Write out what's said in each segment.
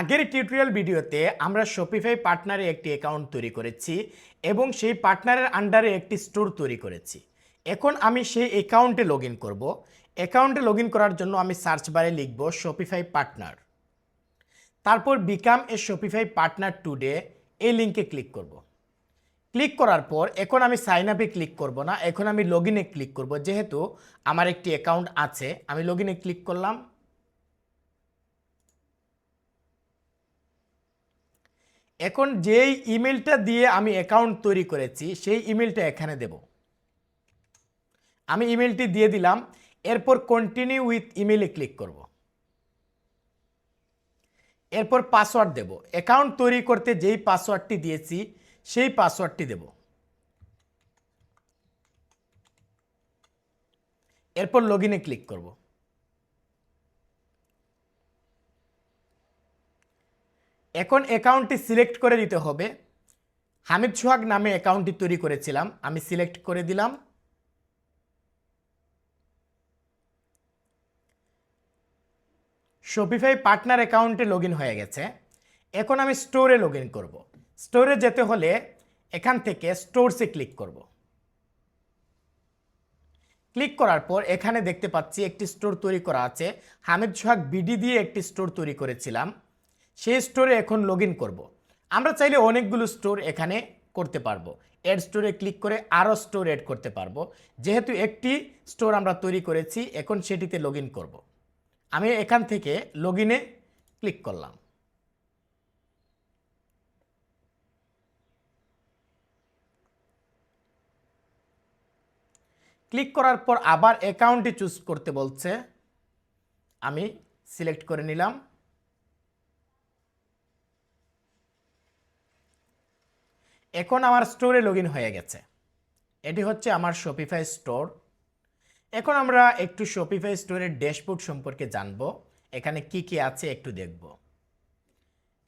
আগের টিউটোরিয়াল ভিডিওতে আমরা শপিফাই পার্টনারে একটি অ্যাকাউন্ট তৈরি করেছি এবং সেই পার্টনারের আন্ডারে একটি স্টোর তৈরি করেছি। এখন আমি সেই অ্যাকাউন্টে লগ ইন করব। অ্যাকাউন্টে লগ করার জন্য আমি সার্চ বারে লিখব শপিফাই পার্টনার তারপর become a Shopify partner today এই লিঙ্কে ক্লিক করব। ক্লিক করার পর এখন আমি সাইন আপে ক্লিক করব না। এখন আমি লগ ক্লিক করব। যেহেতু আমার একটি অ্যাকাউন্ট আছে, আমি লগ ক্লিক করলাম। এখন যেই ইমেলটা দিয়ে আমি অ্যাকাউন্ট তৈরি করেছি, সেই ইমেলটা এখানে দেব। আমি ইমেলটি দিয়ে দিলাম, এরপর কন্টিনিউ উইথ ইমেলে ক্লিক করব। এরপর পাসওয়ার্ড দেব। অ্যাকাউন্ট তৈরি করতে যেই পাসওয়ার্ডটি দিয়েছি, সেই পাসওয়ার্ডটি দেব। এরপর লগ ক্লিক করব। এখন অ্যাকাউন্টটি সিলেক্ট করে দিতে হবে। হামিদ সোহাগ নামে অ্যাকাউন্টটি তৈরি করেছিলাম। আমি সিলেক্ট করে দিলাম। শপিফাই পার্টনার অ্যাকাউন্টে লগ হয়ে গেছে। এখন আমি স্টোরে লগ ইন করব। স্টোরে যেতে হলে এখান থেকে স্টোরসে ক্লিক করব। ক্লিক করার পর এখানে দেখতে পাচ্ছি একটি স্টোর তৈরি করা আছে। হামিদ সোহাগ বিডি দিয়ে একটি স্টোর তৈরি করেছিলাম। সেই স্টোরে এখন লগ ইন করব। আমরা চাইলে অনেকগুলো স্টোর এখানে করতে পারব। অ্যাড স্টোরে ক্লিক করে আরও স্টোর অ্যাড করতে পারব। যেহেতু একটি স্টোর আমরা তৈরি করেছি, এখন সেটিতে লগ ইন করব। আমি এখান থেকে লগ ইনে ক্লিক করলাম। ক্লিক করার পর আবার অ্যাকাউন্টটি চুজ করতে বলছে। আমি সিলেক্ট করে নিলাম। এখন আমার স্টোরে লগ হয়ে গেছে। এটি হচ্ছে আমার শপিফাই স্টোর এখন আমরা একটু শপিফাই স্টোরের ড্যাশবোর্ড সম্পর্কে জানব। এখানে কি কি আছে একটু দেখব।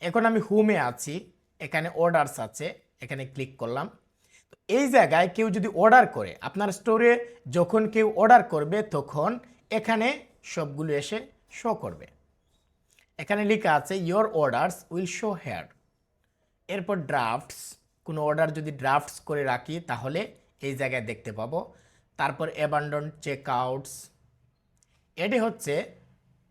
এখন আমি হোমে আছি, এখানে অর্ডারস আছে, এখানে ক্লিক করলাম। তো এই জায়গায় কেউ যদি অর্ডার করে, আপনার স্টোরে যখন কেউ অর্ডার করবে, তখন এখানে সবগুলো এসে শো করবে। এখানে লেখা আছে your orders will show here এরপর ড্রাফটস কোনো অর্ডার যদি ড্রাফটস করে রাখি, তাহলে এই জায়গায় দেখতে পাবো। তারপর অ্যাবান্ডন চেক আউটস এটি হচ্ছে,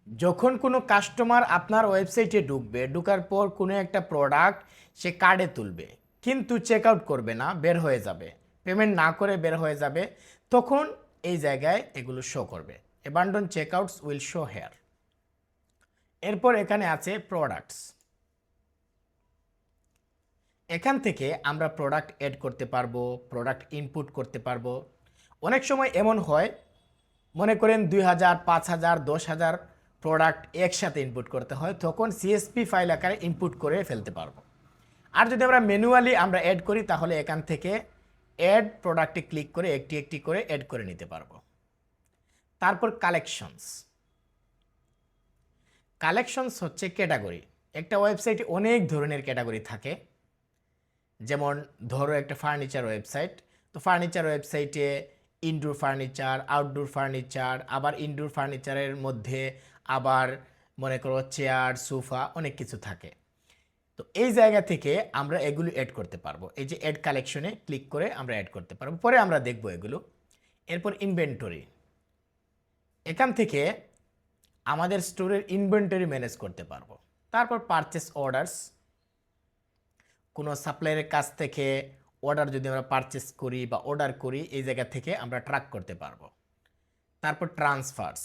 যখন কোনো কাস্টমার আপনার ওয়েবসাইটে ঢুকবে, ঢুকার পর কোনো একটা প্রোডাক্ট সে কার্ডে তুলবে, কিন্তু চেক আউট করবে না, বের হয়ে যাবে। পেমেন্ট না করে বের হয়ে যাবে, তখন এই জায়গায় এগুলো শো করবে। Abandon checkouts will show here এরপর এখানে আছে প্রোডাক্টস এখান থেকে আমরা প্রোডাক্ট অ্যাড করতে পারব প্রোডাক্ট ইনপুট করতে পারব। অনেক সময় এমন হয়, মনে করেন দুই হাজার, পাঁচ হাজার, দশ হাজার প্রোডাক্ট একসাথে ইনপুট করতে হয়, তখন সিএসপি ফাইল আকারে ইনপুট করে ফেলতে পারব। আর যদি আমরা ম্যানুয়ালি আমরা অ্যাড করি, তাহলে এখান থেকে অ্যাড প্রোডাক্টে ক্লিক করে একটি একটি করে অ্যাড করে নিতে পারব। তারপর কালেকশনস কালেকশনস হচ্ছে ক্যাটাগরি একটা ওয়েবসাইটে অনেক ধরনের ক্যাটাগরি থাকে। যেমন ধরো একটা ফার্নিচার ওয়েবসাইট তো ফার্নিচার ওয়েবসাইটে ইনডোর ফার্নিচার আউটডোর ফার্নিচার আবার ইনডোর ফার্নিচারের মধ্যে আবার মনে করো চেয়ার সোফা অনেক কিছু থাকে। তো এই জায়গা থেকে আমরা এগুলো অ্যাড করতে পারব। এই যে অ্যাড কালেকশনে ক্লিক করে আমরা অ্যাড করতে পারব। পরে আমরা দেখব এগুলো। এরপর ইনভেন্টরি এখান থেকে আমাদের স্টোরের ইনভেন্টরি ম্যানেজ করতে পারব। তারপর পারচেস অর্ডারস কোনো সাপ্লায়ারের কাছ থেকে অর্ডার যদি আমরা পারচেস করি বা অর্ডার করি, এই জায়গা থেকে আমরা ট্র্যাক করতে পারব। তারপর ট্রান্সফার্স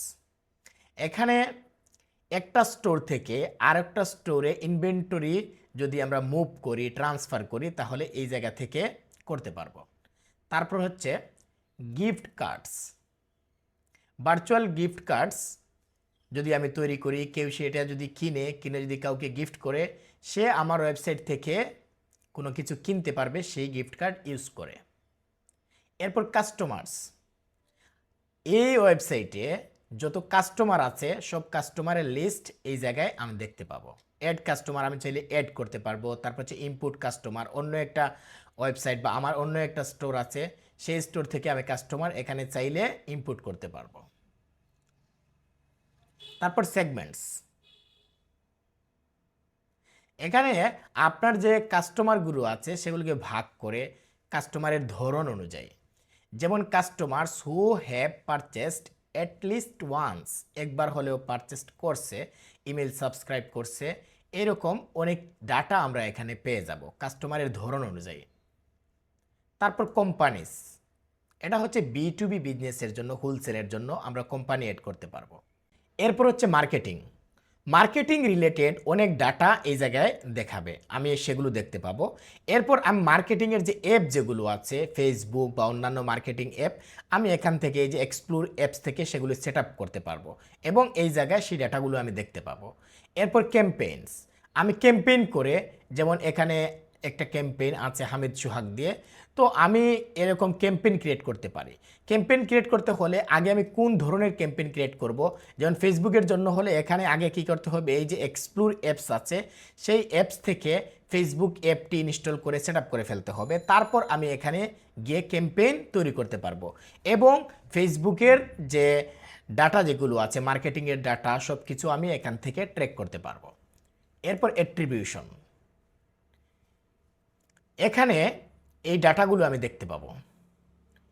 এখানে একটা স্টোর থেকে আর একটা স্টোরে ইনভেন্টরি যদি আমরা মুভ করি ট্রান্সফার করি, তাহলে এই জায়গা থেকে করতে পারব। তারপর হচ্ছে gift cards virtual gift cards যদি আমি তৈরি করি, কেউ সেটা যদি কিনে কিনে যদি কাউকে গিফট করে, সে আমার ওয়েবসাইট থেকে কোনো কিছু কিনতে পারবে সেই গিফট কার্ড ইউজ করে। এরপর কাস্টমার্স এই ওয়েবসাইটে যত কাস্টমার আছে, সব কাস্টমারের লিস্ট এই জায়গায় আমি দেখতে পাবো। অ্যাড কাস্টমার আমি চাইলে অ্যাড করতে পারব। তারপর হচ্ছে ইনপুট কাস্টমার অন্য একটা ওয়েবসাইট বা আমার অন্য একটা স্টোর আছে, সেই স্টোর থেকে আমি কাস্টমার এখানে চাইলে ইনপুট করতে পারব। তারপর সেগমেন্টস এখানে আপনার যে কাস্টমারগুলো আছে, সেগুলোকে ভাগ করে কাস্টমারের ধরন অনুযায়ী। যেমন customer who have purchased atleast once একবার হলেও পারচেসড করছে ইমেল সাবস্ক্রাইব করছে, এরকম অনেক ডাটা আমরা এখানে পেয়ে যাব কাস্টমারের ধরন অনুযায়ী। তারপর কোম্পানিস এটা হচ্ছে বি টু বি বিজনেসের জন্য হোলসেলের জন্য আমরা কোম্পানি এড করতে পারব। এরপর হচ্ছে মার্কেটিং মার্কেটিং রিলেটেড অনেক ডাটা এই জায়গায় দেখাবে। আমি সেগুলো দেখতে পাবো। এরপর আমি মার্কেটিংয়ের যে অ্যাপ যেগুলো আছে ফেসবুক বা অন্যান্য মার্কেটিং অ্যাপ আমি এখান থেকে এই যে এক্সপ্লোর অ্যাপস থেকে সেগুলো সেট করতে পারব এবং এই জায়গায় সেই ডাটাগুলো আমি দেখতে পাবো। এরপর ক্যাম্পেইনস আমি ক্যাম্পেইন করে, যেমন এখানে একটা ক্যাম্পেইন আছে হামিদ সুহাগ দিয়ে তো আমি এরকম ক্যাম্পেইন ক্রিয়েট করতে পারি। ক্যাম্পেইন ক্রিয়েট করতে হলে আগে আমি কোন ধরনের ক্যাম্পেইন ক্রিয়েট করব? যেমন ফেসবুকের জন্য হলে এখানে আগে কি করতে হবে? এই যে এক্সপ্লোর অ্যাপস আছে, সেই অ্যাপস থেকে ফেসবুক অ্যাপটি ইনস্টল করে সেট করে ফেলতে হবে। তারপর আমি এখানে গিয়ে ক্যাম্পেইন তৈরি করতে পারব। এবং ফেসবুকের যে ডাটা যেগুলো আছে মার্কেটিংয়ের ডাটা সব কিছু আমি এখান থেকে ট্র্যাক করতে পারব। এরপর অ্যাট্রিবিউশন এখানে এই ডাটাগুলো আমি দেখতে পাবো।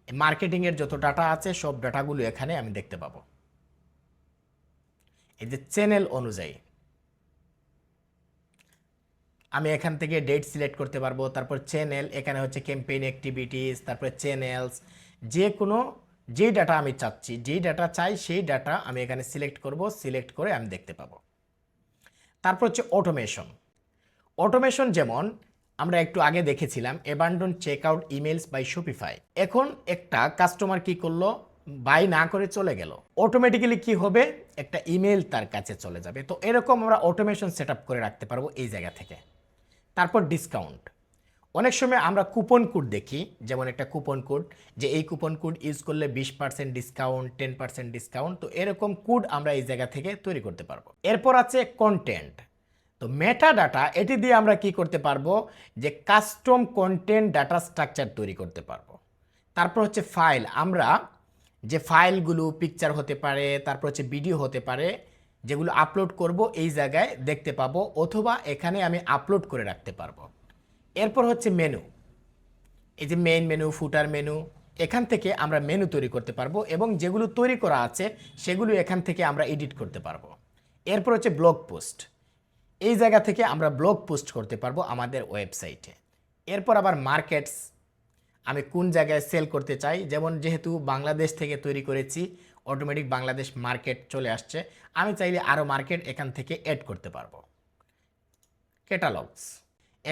মার্কেটিংয়ের যত ডাটা আছে, সব ডাটাগুলো এখানে আমি দেখতে পাবো। এই যে চ্যানেল অনুযায়ী, আমি এখান থেকে ডেট সিলেক্ট করতে পারব, তারপর চ্যানেল, এখানে হচ্ছে ক্যাম্পেইন অ্যাক্টিভিটিস, তারপরে চ্যানেলস যে কোনো যে ডাটা আমি চাচ্ছি, যেই ডাটা চাই, সেই ডাটা আমি এখানে সিলেক্ট করব, সিলেক্ট করে আমি দেখতে পাবো। তারপর হচ্ছে অটোমেশন। অটোমেশন যেমন আমরা একটু আগে দেখেছিলাম abandon checkout emails by Shopify এখন একটা কাস্টমার কি করল? বাই না করে চলে গেল। অটোমেটিক্যালি কি হবে? একটা ইমেল তার কাছে চলে যাবে। তো এরকম আমরা অটোমেশন সেট করে রাখতে পারব এই জায়গা থেকে। তারপর ডিসকাউন্ট অনেক সময় আমরা কুপন কোড দেখি, যেমন একটা কুপন কোড যে এই কুপন কোড ইউজ করলে বিশ percent discount ten percent discount তো এরকম কোড আমরা এই জায়গা থেকে তৈরি করতে পারব। এরপর আছে কন্টেন্ট তো মেটা ডাটা এটি দিয়ে আমরা কি করতে পারব? যে কাস্টম কন্টেন্ট ডাটা স্ট্রাকচার তৈরি করতে পারব। তারপর হচ্ছে ফাইল আমরা যে ফাইলগুলো পিকচার হতে পারে, তারপর হচ্ছে ভিডিও হতে পারে, যেগুলো আপলোড করব, এই জায়গায় দেখতে পাবো, অথবা এখানে আমি আপলোড করে রাখতে পারব। এরপর হচ্ছে মেনু এই যে মেইন মেনু ফুটার মেনু এখান থেকে আমরা মেনু তৈরি করতে পারব এবং যেগুলো তৈরি করা আছে, সেগুলো এখান থেকে আমরা এডিট করতে পারব। এরপর হচ্ছে ব্লগ পোস্ট এই জায়গা থেকে আমরা ব্লগ পোস্ট করতে পারব আমাদের ওয়েবসাইটে এরপর আবার মার্কেটস আমি কোন জায়গায় সেল করতে চাই? যেমন যেহেতু বাংলাদেশ থেকে তৈরি করেছি অটোমেটিক বাংলাদেশ মার্কেট চলে আসছে, আমি চাইলে আরও মার্কেট এখান থেকে অ্যাড করতে পারব। ক্যাটালগস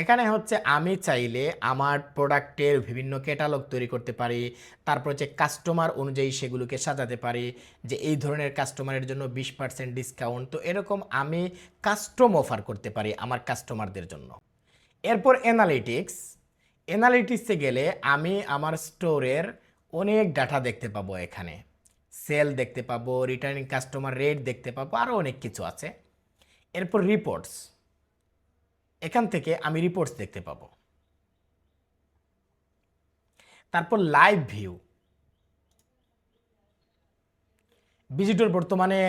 এখানে হচ্ছে আমি চাইলে আমার প্রোডাক্টের বিভিন্ন ক্যাটালগ তৈরি করতে পারি, তারপর হচ্ছে কাস্টমার অনুযায়ী সেগুলোকে সাজাতে পারি, যে এই ধরনের কাস্টমারের জন্য বিশ পার্সেন্ট ডিসকাউন্ট তো এরকম আমি কাস্টম অফার করতে পারি আমার কাস্টমারদের জন্য। এরপর অ্যানালিটিক্স অ্যানালিটিক্সে গেলে আমি আমার স্টোরের অনেক ডাটা দেখতে পাবো এখানে। সেল দেখতে পাবো রিটার্নিং কাস্টমার রেট দেখতে পাবো আরও অনেক কিছু আছে। এরপর রিপোর্টস এখান থেকে আমি রিপোর্টস দেখতে পাব। তারপর লাইভ ভিউ ভিজিটর বর্তমানে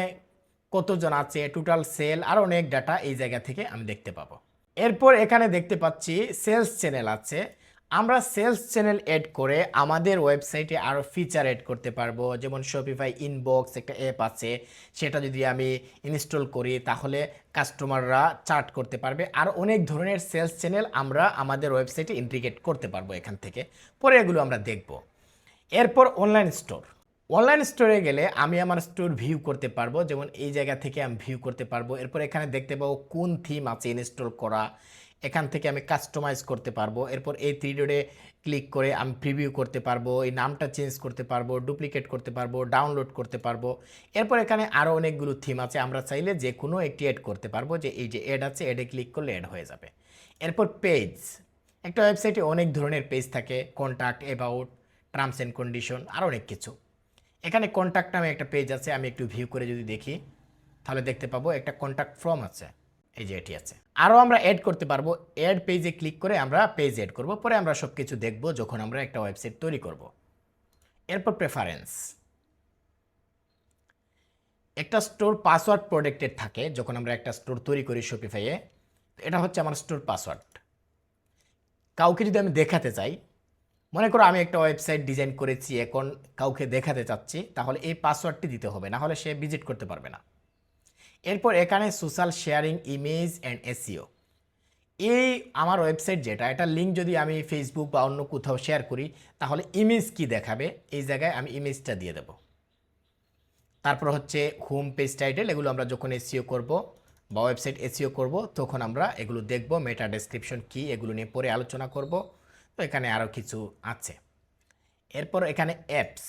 কতজন আছে টোটাল সেল আর অনেক ডাটা এই জায়গা থেকে আমি দেখতে পাবো। এরপর এখানে দেখতে পাচ্ছি সেলস চ্যানেল আছে। আমরা সেলস চ্যানেল এড করে আমাদের ওয়েবসাইটে আরও ফিচার এড করতে পারব। যেমন শপিফাই ইনবক্স একটা অ্যাপ আছে, সেটা যদি আমি ইনস্টল করি তাহলে কাস্টমাররা চার্ট করতে পারবে। আর অনেক ধরনের সেলস চ্যানেল আমরা আমাদের ওয়েবসাইটে ইন্টিগ্রেট করতে পারব এখান থেকে। পরে এগুলো আমরা দেখব। এরপর অনলাইন স্টোর অনলাইন স্টোরে গেলে আমি আমার স্টোর ভিউ করতে পারব। যেমন এই জায়গা থেকে আমি ভিউ করতে পারব। এরপর এখানে দেখতে পাবো কোন থিম আছে ইনস্টল করা। এখান থেকে আমি কাস্টমাইজ করতে পারব। এরপর এই থ্রি ডোরে ক্লিক করে আমি প্রিভিউ করতে পারব, এই নামটা চেঞ্জ করতে পারব ডুপ্লিকেট করতে পারব ডাউনলোড করতে পারব। এরপর এখানে আরও অনেকগুলো থিম আছে, আমরা চাইলে যে কোনো একটি অ্যাড করতে পারব, যে এই যে অ্যাড আছে অ্যাডে ক্লিক করলে অ্যাড হয়ে যাবে। এরপর পেজ একটা ওয়েবসাইটে অনেক ধরনের পেজ থাকে contact about terms and condition আর অনেক কিছু। এখানে কন্ট্যাক্ট নামে একটা পেজ আছে, আমি একটু ভিউ করে যদি দেখি, তাহলে দেখতে পাবো একটা কন্ট্যাক্ট ফর্ম আছে। এই যে এটি আছে। আরও আমরা অ্যাড করতে পারব। অ্যাড পেজে ক্লিক করে আমরা পেজ অ্যাড করব। পরে আমরা সব কিছু দেখব যখন আমরা একটা ওয়েবসাইট তৈরি করব। এরপর প্রেফারেন্স একটা স্টোর পাসওয়ার্ড প্রোটেক্টেড থাকে যখন আমরা একটা স্টোর তৈরি করি শপিফাইয়ে এটা হচ্ছে আমার স্টোর পাসওয়ার্ড কাউকে যদি আমি দেখাতে চাই, মনে করো আমি একটা ওয়েবসাইট ডিজাইন করেছি, এখন কাউকে দেখাতে চাচ্ছি, তাহলে এই পাসওয়ার্ডটি দিতে হবে। না হলে সে ভিজিট করতে পারবে না। এরপর এখানে social sharing image and SEO এই আমার ওয়েবসাইট যেটা, এটা লিঙ্ক যদি আমি ফেসবুক বা অন্য কোথাও শেয়ার করি, তাহলে ইমেজ কি দেখাবে? এই জায়গায় আমি ইমেজটা দিয়ে দেব। তারপর হচ্ছে হোম পেজ টাইটেল এগুলো আমরা যখন এসিও করব বা ওয়েবসাইট এসিও করব, তখন আমরা এগুলো দেখব মেটা ডেসক্রিপশন কি, এগুলো নিয়ে পরে আলোচনা করব। তো এখানে আরও কিছু আছে। এরপর এখানে অ্যাপস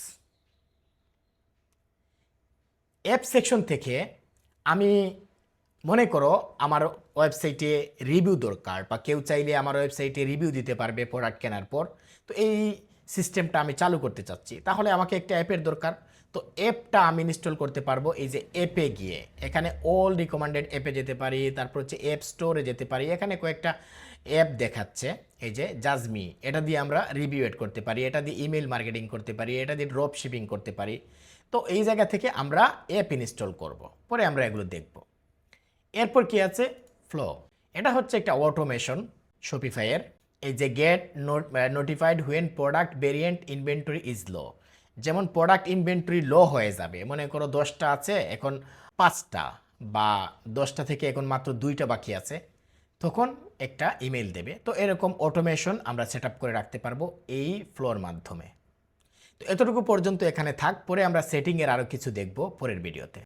অ্যাপ সেকশন থেকে আমি মনে করো আমার ওয়েবসাইটে রিভিউ দরকার বা কেউ চাইলে আমার ওয়েবসাইটে রিভিউ দিতে পারবে প্রোডাক্ট কেনার পর, তো এই সিস্টেমটা আমি চালু করতে চাচ্ছি। তাহলে আমাকে একটা অ্যাপের দরকার। তো অ্যাপটা আমি ইনস্টল করতে পারব এই যে অ্যাপে গিয়ে। এখানে অল রিকমেন্ডেড অ্যাপে যেতে পারি, তারপর হচ্ছে অ্যাপ স্টোরে যেতে পারি। এখানে কয়েকটা অ্যাপ দেখাচ্ছে, এই যে জাজমি এটা দিয়ে আমরা রিভিউ এড করতে পারি, এটা দিয়ে ইমেল মার্কেটিং করতে পারি, এটা দিয়ে ড্রপ শিপিং করতে পারি। তো এই জায়গা থেকে আমরা অ্যাপ ইনস্টল করব। পরে আমরা এগুলো দেখব। এরপর কি আছে? ফ্লো এটা হচ্ছে একটা অটোমেশন শপিফাইয়ের এই যে get notified when product variant inventory is low যেমন প্রোডাক্ট ইনভেন্টরি লো হয়ে যাবে। মনে করো দশটা আছে, এখন পাঁচটা বা দশটা থেকে এখন মাত্র দুইটা বাকি আছে। তখন একটা ইমেল দেবে। তো এরকম অটোমেশন আমরা সেট করে রাখতে পারব এই ফ্লোর মাধ্যমে। তো এতটুকু পর্যন্ত এখানে থাক পরে আমরা সেটিংয়ের আরও কিছু দেখব পরের ভিডিওতে